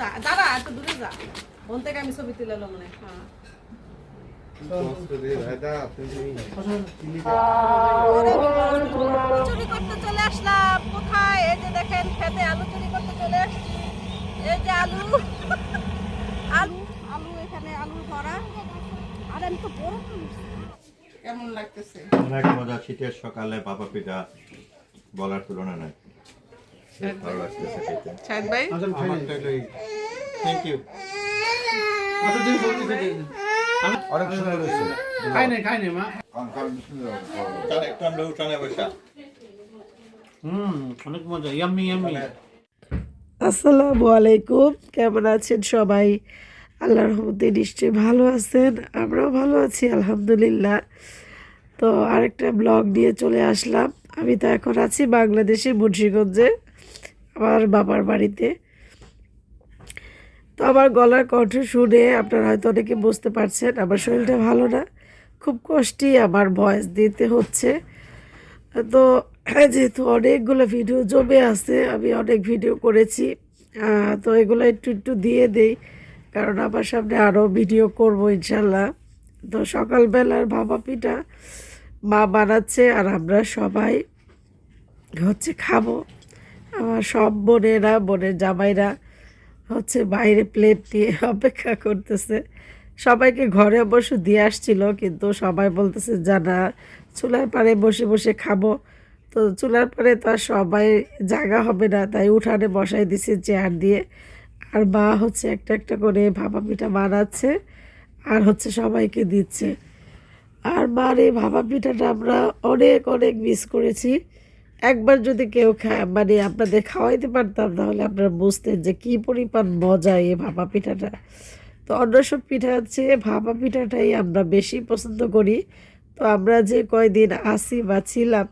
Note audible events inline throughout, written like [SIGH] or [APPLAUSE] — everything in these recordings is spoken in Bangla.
যা একটু দূরে যা। থেকে আমি ছবি তুলে এলো মনে হয়। হ্যাঁ। চুরি করতে চলে আসলাম। কোথায়? এই যে দেখেন খেতে আলু চুরি করতে চলে আসছি। এই যে আলু। আলু আলু এখানে আলু ভরা আর আমি তো বড় কেমন লাগতেছে? অনেক মজা শীতের সকালে বাবা পিঠা বলার তুলনা নাই। ভালো লাগতেছে খেতে শাহেদ ভাই থ্যাংক ইউ অনেক সুন্দর হয়েছে। খাই নাই খাই নাই মা একটু আমরা উঠানে বসা। হুম অনেক মজা। ইয়াম্মি ইয়াম্মি আসসালামু আলাইকুম। কেমন আছেন সবাই? আল্লাহ রহমতে নিশ্চয়ই ভালো আছেন। আমরাও ভালো আছি আলহামদুলিল্লাহ। তো আরেকটা ব্লগ নিয়ে চলে আসলাম। আমি তো এখন আছি বাংলাদেশে মুন্সিগঞ্জে। আমার বাবার বাড়িতে। তো আমার গলার কণ্ঠ শুনে আপনারা হয়তো অনেকে বুঝতে পারছেন, আমার শরীরটা ভালো না। খুব কষ্টেই আমার ভয়েস দিতে হচ্ছে। তো যেহেতু অনেকগুলো ভিডিও জমে আছে, আমি অনেক ভিডিও করেছি। তো এগুলো একটু একটু দিয়ে দেই, কারণ আমার সামনে আরও ভিডিও করব ইনশাল্লাহ। তো সকালবেলার ভাপা পিঠা মা বানাচ্ছে আর আমরা সবাই হচ্ছে খাব। আমার সব বোনেরা, বোনের জামাইরা হচ্ছে বাইরে প্লেট নিয়ে অপেক্ষা করতেছে। সবাইকে ঘরে অবশ্য দিয়ে আসছিল, কিন্তু সবাই বলতেছে জানা চুলার পাড়ে বসে বসে খাব। তো চুলার পাড়ে তো আর সবাই জায়গা হবে না, তাই উঠানে বসাই দিছে চেয়ার দিয়ে। আর মা হচ্ছে একটা একটা করে ভাপা পিঠা বানাচ্ছে আর হচ্ছে সবাইকে দিচ্ছে। আর মার এই ভাপা পিঠাটা আমরা অনেক অনেক মিস করেছি। একবার যদি কেউ খায় মানে আপনাদের খাওয়াইতে পারতাম, তাহলে আপনারা বুঝতেন যে কী পরিমাণ মজা এই ভাপা পিঠাটা। তো অন্য সব পিঠা হচ্ছে, ভাপা পিঠাটাই আমরা বেশি পছন্দ করি। তো আমরা যে কয়দিন আসি বা ছিলাম,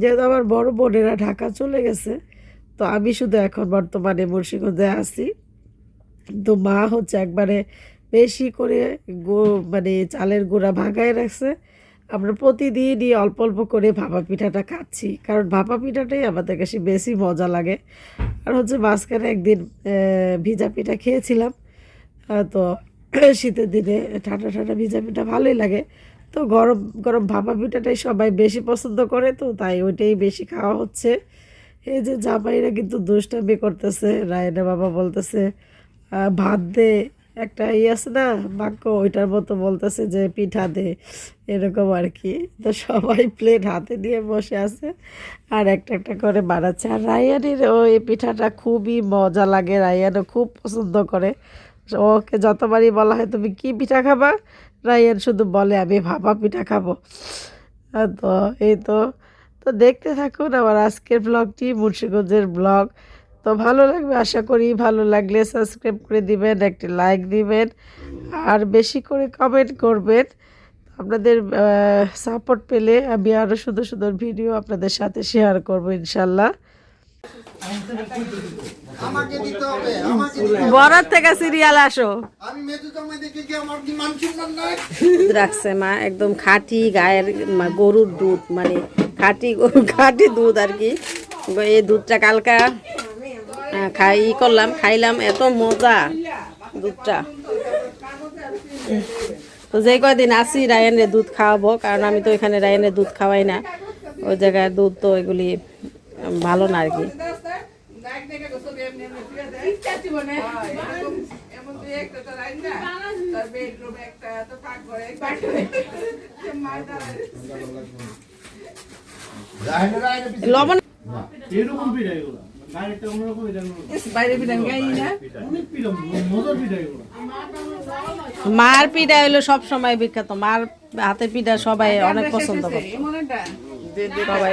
যেহেতু আমার বড় বোনেরা ঢাকা চলে গেছে, তো আমি শুধু এখন বর্তমানে মুন্সিগঞ্জে আছি। তো মা হচ্ছে একবারে বেশি করে গো মানে চালের গুঁড়া ভাঙায় রাখছে। আমরা প্রতিদিনই অল্প অল্প করে ভাপা পিঠাটা খাচ্ছি। কারণ ভাপা পিঠাটাই আমাদের কাছে বেশি মজা লাগে। আর হচ্ছে মাঝখানে একদিন ভিজা পিঠা খেয়েছিলাম। তো [CLEARS THROAT] শীতের দিনে ঠান্ডা ঠান্ডা ভিজা পিঠা ভালোই লাগে। তো গরম গরম ভাপা পিঠাটাই সবাই বেশি পছন্দ করে, তো তাই ওইটাই বেশি খাওয়া হচ্ছে। এই যে জামাইরা কিন্তু দুষ্টামি করতেছে, রায়না বাবা বলতেছে ভাত দে একটা ইয়ে আছে না, বাক্য ওইটার মতো বলতেছে যে, পিঠা দে এরকম আর কি। তো সবাই প্লেট হাতে নিয়ে বসে আছে আর একটা একটা করে বানাচ্ছে। আর রায়ানের ওই পিঠাটা খুবই মজা লাগে, রায়ানও খুব পছন্দ করে। ওকে যতবারই বলা হয়, তুমি কি পিঠা খাবা? রায়ান শুধু বলে, আমি ভাপা পিঠা খাব। তো এই তো তো দেখতে থাকুন আমার আজকের ব্লগটি মুন্সিগঞ্জের ব্লগ তো ভালো লাগবে আশা করি ভালো লাগলে সাবস্ক্রাইব করে দিবেন একটি লাইক দিবেন আর বেশি করে কমেন্ট করবেন। আপনাদের সাপোর্ট পেলে আমি আরও সুন্দর সুন্দর ভিডিও আপনাদের সাথে শেয়ার করব ইনশাল্লাহ। বরাত থেকে সিরিয়াল আসো। রাখছে মা একদম খাঁটি গায়ের গরুর দুধ মানে খাঁটি খাঁটি দুধ আর কি। এই দুধটা কালকা খাই ই করলাম খাইলাম এত মজা। দুধটা। তো যে কয়দিন আসি রায়নের দুধ খাওয়াবো কারণ আমি তো এখানে রায়নের দুধ খাওয়াই না। ওই জায়গায় দুধ তো এগুলি ভালো না আর কি। লবণ এরকম মার পিঠা হলো সব সময় বিখ্যাত। মার হাতে পিঠা সবাই অনেক পছন্দ করে সবাই।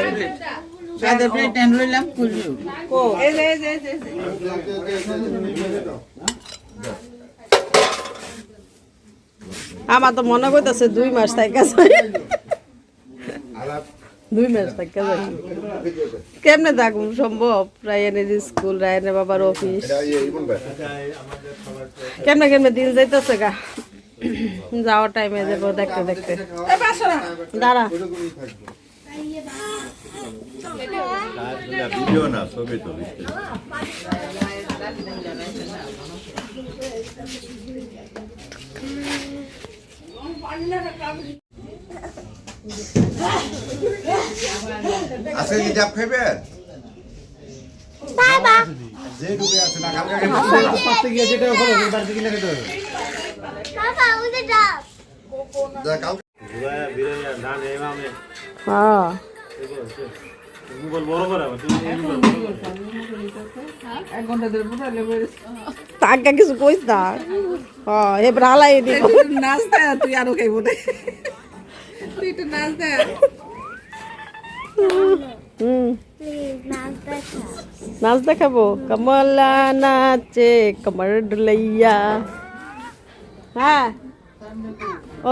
আমার তো মনে করতেছে দুই মাস থেকে দুই মাস থেকে যাই কেমনে থাকব সম্ভব? রায়নের স্কুল, রায়নের বাবার অফিস কেমনে কেমনে দিন যাইতেছে গা? যাওয়ার টাইমে যাব দেখতে দেখতে। দাঁড়া। আজকে কি ডাব খাইবে? যে ডুবে আছে না কালকে পাঁচটা গিয়ে যেটা হলো বাড়িতে গিয়ে খেতে হবে। যা কালকে হ্যাঁ তাকে কিছু কইস না। হ্যাঁ দিব। নাচতে তুই আরও খাইব না। একটু নাচতে হুম। নাচ দেখাবো। কমলা নাচে কমর ডুলাইয়া। হ্যাঁ। ও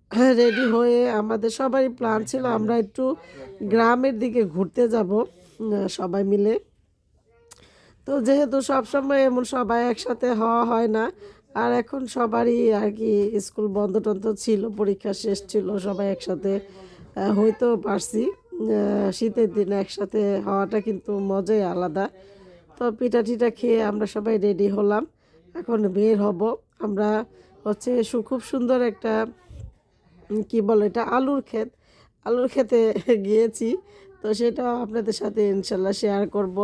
রেডি হয়ে আমাদের সবারই প্ল্যান ছিল, আমরা একটু গ্রামের দিকে ঘুরতে যাব সবাই মিলে। তো যেহেতু সবসময় এমন সবাই একসাথে হওয়া হয় না, আর এখন সবারই আর কি স্কুল বন্ধ টন্ধ ছিল, পরীক্ষা শেষ ছিল, সবাই একসাথে হইতেও পারছি। শীতের দিনে একসাথে হওয়াটা কিন্তু মজাই আলাদা। তো পিঠা টিঠা খেয়ে আমরা সবাই রেডি হলাম, এখন বের হব। আমরা হচ্ছে খুব সুন্দর একটা কি বলে এটা? আলুর ক্ষেত। আলুর ক্ষেতে [LAUGHS] গিয়েছি। তো সেটাও আপনাদের সাথে ইনশাল্লাহ শেয়ার করব।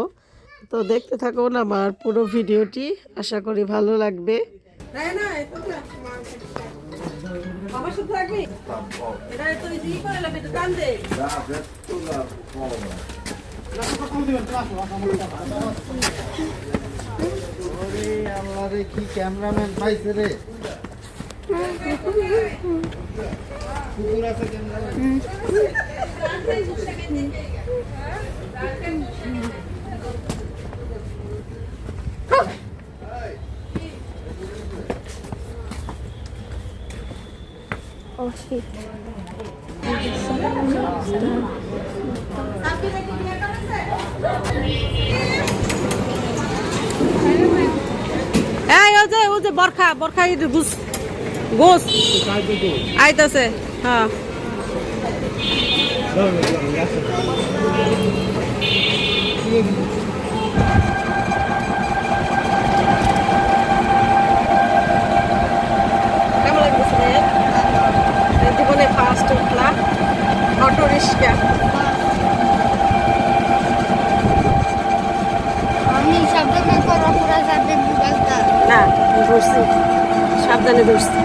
তো দেখতে থাকুন আমার পুরো ভিডিওটি। আশা করি ভালো লাগবে। কি ক্যামেরাম্যান পাইছে রে? আছে ক্যামেরাম্যান এই ও যে ও যে বরখা যে গুস। আইতাছে হ্যাঁ? জীবনে ফার্স্ট উঠলাম অটো রিক্সা আমি সাবধানে করো পুরা সাথে না ধরছি সাবধানে ধরছি।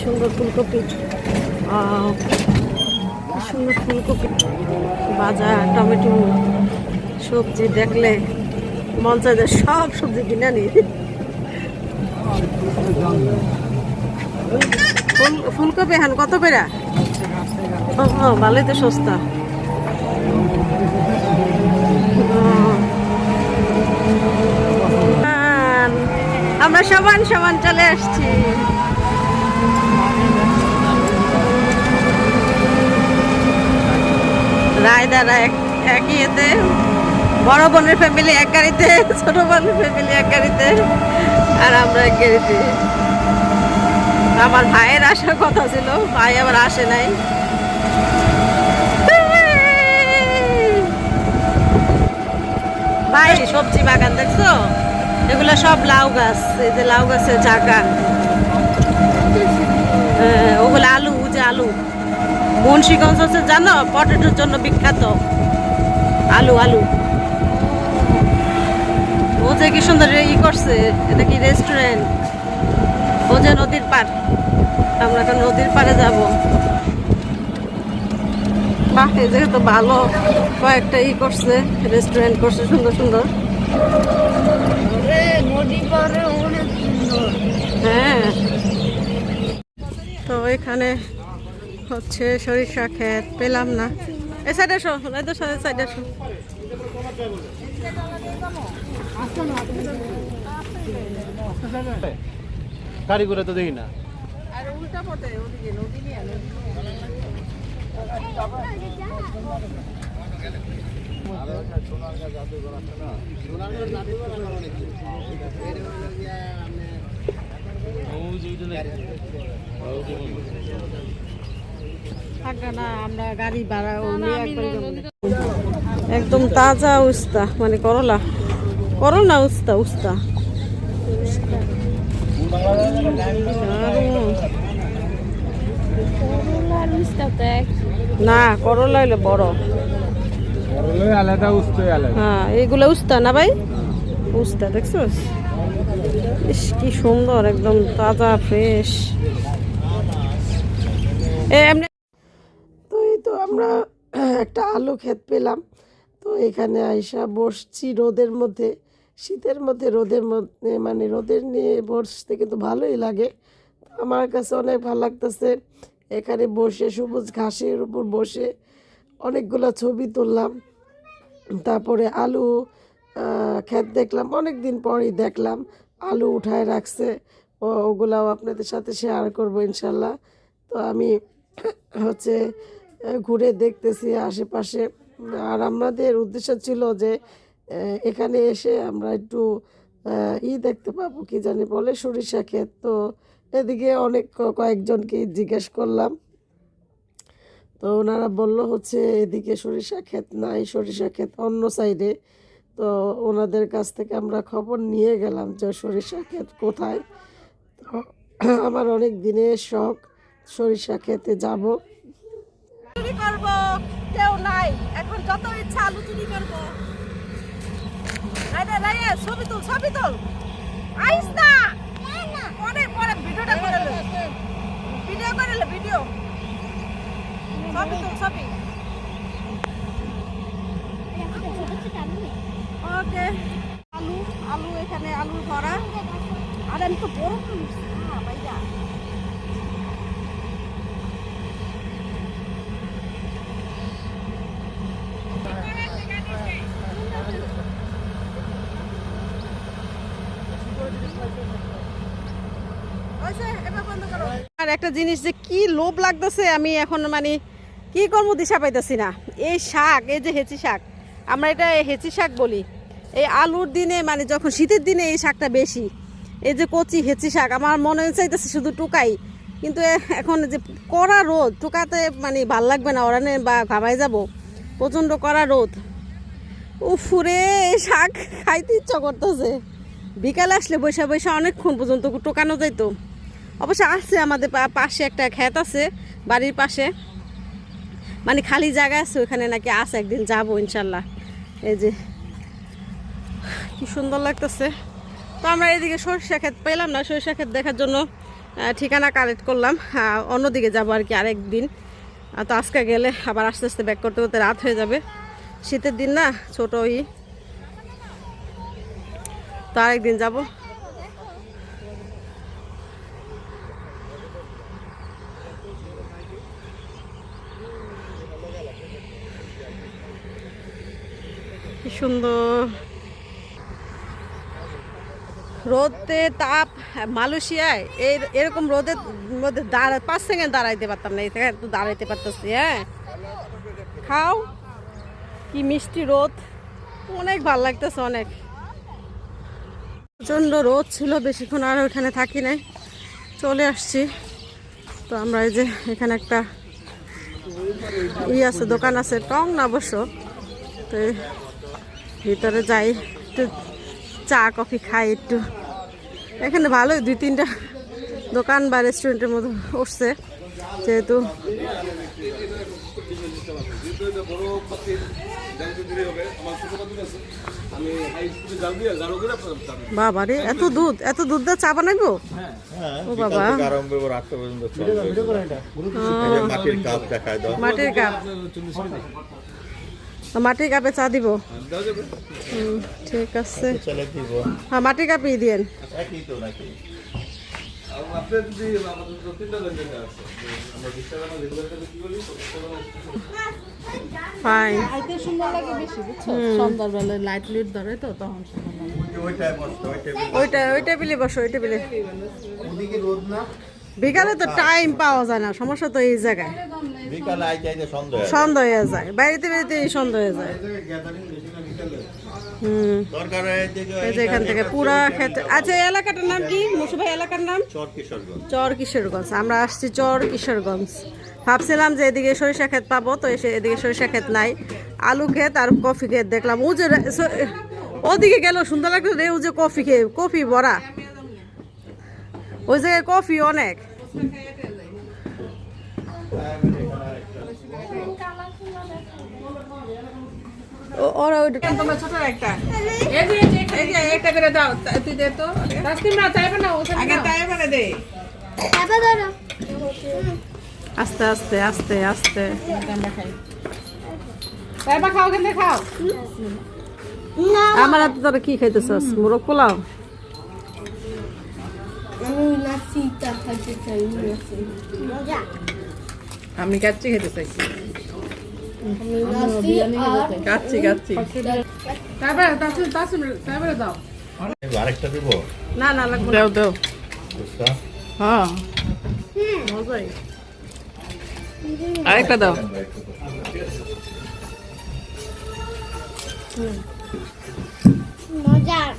সুন্দর ফুলকপি। সুন্দর ফুলকপি। ভাজা টমেটো সবজি দেখলে মন চাই সব সবজি কিনে নি ফুল ফুলকপি হান কত ও ও, ভালোই তো সস্তা। সমান সমান চলে আসছি। রায়দারা এক একই এতে, বড় বোনের ফ্যামিলি এক গাড়িতে, ছোট বোনের ফ্যামিলি এক গাড়িতে, আর আমরা এক গাড়িতে। আমার ভাইয়ের আসার কথা ছিল, ভাই আবার আসে নাই। ভাই, সবজি বাগান দেখছ? এগুলো সব লাউ গাছ, এই যে লাউ গাছের জাগা ওগুলো আলু যে আলু। মুন্সিগঞ্জ হচ্ছে জানো, পটেটোর জন্য বিখ্যাত। আলু আলু। ও যে কি সুন্দর ই করছে, এটা কি রেস্টুরেন্ট ও যে নদীর পার আমরা তো নদীর পাড়ে যাব। বাহ জায়গা তো ভালো। কয়েকটা ই করছে রেস্টুরেন্ট করছে, সুন্দর সুন্দর ওরে নদী পারে অনেক সুন্দর হ্যাঁ। তো এখানে হচ্ছে সরিষা ক্ষেত পেলাম না। এ সাইডে আসো রাইদের সাথে সাইডে আসো গাড়ি করে তো দেখি না। আর একদম তাজা উস্তা মানে করলা। করলা উস্তা উস্তা। না করলা হইলে বড়। হ্যাঁ এইগুলো উস্তা না ভাই? উস্তা দেখছোস ইস, কি সুন্দর, একদম তাজা ফ্রেশ এমনি তো এই তো আমরা একটা আলু ক্ষেত পেলাম। তো এখানে আইসা বসছি রোদের মধ্যে, শীতের মধ্যে, রোদের মধ্যে মানে রোদের নিয়ে বসতে কিন্তু ভালোই লাগে। আমার কাছে অনেক ভালো লাগতেছে। এখানে বসে সবুজ ঘাসের উপর বসে অনেকগুলো ছবি তুললাম। তারপরে আলু ক্ষেত দেখলাম অনেক দিন পরেই দেখলাম, আলু উঠায় রাখছে। ওগুলাও আপনাদের সাথে শেয়ার করব ইনশাল্লাহ। তো আমি হচ্ছে ঘুরে দেখতেছি আশেপাশে। আর আমাদের উদ্দেশ্য ছিল যে এখানে এসে আমরা একটু ই দেখতে পাবো, কি জানি বলে সরিষা ক্ষেত। তো এদিকে অনেক কয়েকজনকে জিজ্ঞেস করলাম। তো ওনারা বলল হচ্ছে এদিকে সরিষা ক্ষেত নাই সরিষা ক্ষেত অন্য সাইডে তো ওনাদের কাছ থেকে আমরা খবর নিয়ে গেলাম যে সরিষা ক্ষেত কোথায়। তো [CLEARS THROAT] আমার অনেক দিনের শখ সরিষা ক্ষেতে যাব। চুরি করব কেউ নাই। এখন যত ইচ্ছা আলু চুরি করব। রাইডে রাইডে ছবি তুল ছবি তুল। আইস না। পরে পরে ভিডিওটা করে ভিডিও করে ভিডিও। তুল ছবি ওকে আলু আলু এখানে আলু ভরা আর আমি তো বড় আর একটা জিনিস যে কি লোভ লাগতেছে, আমি এখন মানে কি করব দিশা পাইতেছি না। এই শাক, এই যে হেঁচি শাক, আমরা এটা হেঁচি শাক বলি। এই আলুর দিনে মানে যখন শীতের দিনে এই শাকটা বেশি, এই যে কচি হেঁচি শাক, আমার মনে চাইতেছে শুধু টুকাই। কিন্তু এখন যে কড়া রোদ, টুকাতে মানে ভালো লাগবে না ওরানে বা ঘামাই যাব। প্রচণ্ড কড়া রোদ। উফুরে শাক খাইতে ইচ্ছা করতেছে। বিকালে আসলে বৈশা বৈশা অনেকক্ষণ পর্যন্ত টোকানো যাইতো। অবশ্য আছে আমাদের পাশে একটা ক্ষেত আছে, বাড়ির পাশে। মানে খালি জায়গা আছে ওখানে নাকি আছে, একদিন যাব ইনশাল্লাহ। এই যে, কি সুন্দর লাগতেছে। তো আমরা এদিকে সরিষা ক্ষেত পেলাম না, সরিষা ক্ষেত দেখার জন্য ঠিকানা কালেক্ট করলাম। অন্যদিকে যাব আর কি আরেক দিন তো আজকে গেলে আবার আস্তে আস্তে ব্যাক করতে করতে রাত হয়ে যাবে। শীতের দিন না ছোট ই তো আরেকদিন যাব। কি সুন্দর। রোদে তাপ, মালয়েশিয়ায় এই এরকম রোদের মধ্যে দাঁড়া, পাঁচ সেকেন্ড দাঁড়াইতে পারতাম না, এই থেকে একটু দাঁড়াইতে পারতেছি হ্যাঁ। খাও। কি মিষ্টি রোদ। অনেক ভালো লাগতেছে অনেক। প্রচণ্ড রোদ ছিল, বেশিক্ষণ আর ওখানে থাকি নাই। চলে আসছি। তো আমরা এই যে এখানে একটা ই আছে, দোকান আছে, টং না অবশ্য তো ভিতরে যাই একটু চা কফি খাই একটু। এখানে ভালোই দুই তিনটা দোকান বা রেস্টুরেন্টের মতো উঠছে যেহেতু। বাবা রে এত দুধ এত দুধ দিয়ে চা বানাইবো? ও বাবা। মাটির কাপ। মাটির কাপে চা দিব। ঠিক আছে। চলে দিব। হ্যাঁ মাটির কাপই দিয়েন। বলি ওইটা ওই টেবিলে বসো ওই টেবিলে। ওদিকে রোদ না? বিকালে তো টাইম পাওয়া যায় না সমস্যা তো এই জায়গায়। সন্দেহ সন্ধ্যা হয়ে যায় বাড়িতে বাড়িতে সন্ধ্যা হয়ে যায়। হুম। এখান থেকে পুরা খেতে আচ্ছা এলাকাটার নাম কি? মুসু ভাই এলাকার নাম? চর কিশোরগঞ্জ। আমরা আসছি চর কিশোরগঞ্জ। ভাবছিলাম যে এদিকে সরিষা ক্ষেত পাবো তো এসে এদিকে সরিষা ক্ষেত নাই। আলু ক্ষেত আর কফি ক্ষেত দেখলাম। ও যে ওদিকে গেল সুন্দর লাগল রে ও যে কফি খেয়ে কফি ভরা ওই জায়গায় কফি অনেক। ওরা ওই তোমরা ছোট একটা? এই যে এই যে এই যে একটা করে দাও তা- তুই দে তো। তাসলিমা তাইবা না ওখানে আগে তাইবা না দে। ধরো। আস্তে আস্তে আস্তে আস্তে। খাও। খাও আমার হাতে তোরা কি খাইতেছস? মোরগ পোলাও? আমি লাসিটা খাইতে চাই মজা আমি কাচ্চি খেতে চাইছি। কাচ্চি কাচ্চি। তারপরে দাও। আরেকটা দিব? না না লাগবে দাও দাও। হ্যাঁ। মজাই আরেকটা দাও। মজার।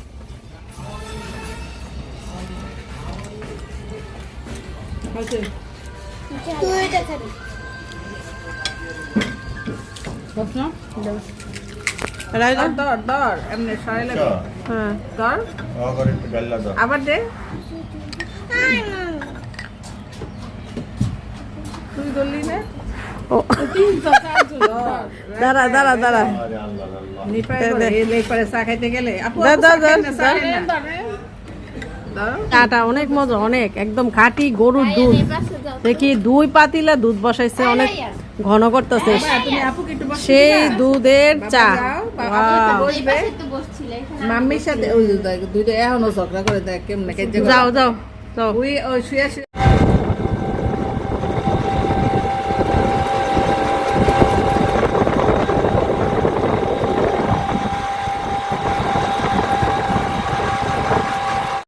তুই এটা খাবি বুঝছ দর দর দর এমনি সরাই লাগে হ্যাঁ। দর আবার দে। তুই না? দাঁড়া দাঁড়া দাঁড়া। আরে আল্লাহ আল্লাহ। নিপাই দে, করে দে। এই লেই পারে চা খাইতে গেলে। আপু চাটা অনেক মজা অনেক। একদম খাঁটি গরুর দুধ। দেখি দুই পাতিলা দুধ বসাইছে অনেক ঘন করতেছে। বাবা, তুমি আপুকে একটু বসতে সেই দুধের চা। মাম্মির সাথে ওই যে দেখ, দুইটা এখনও ঝগড়া করে দেখ কেমনে যাও যাও যাও। শুয়ে।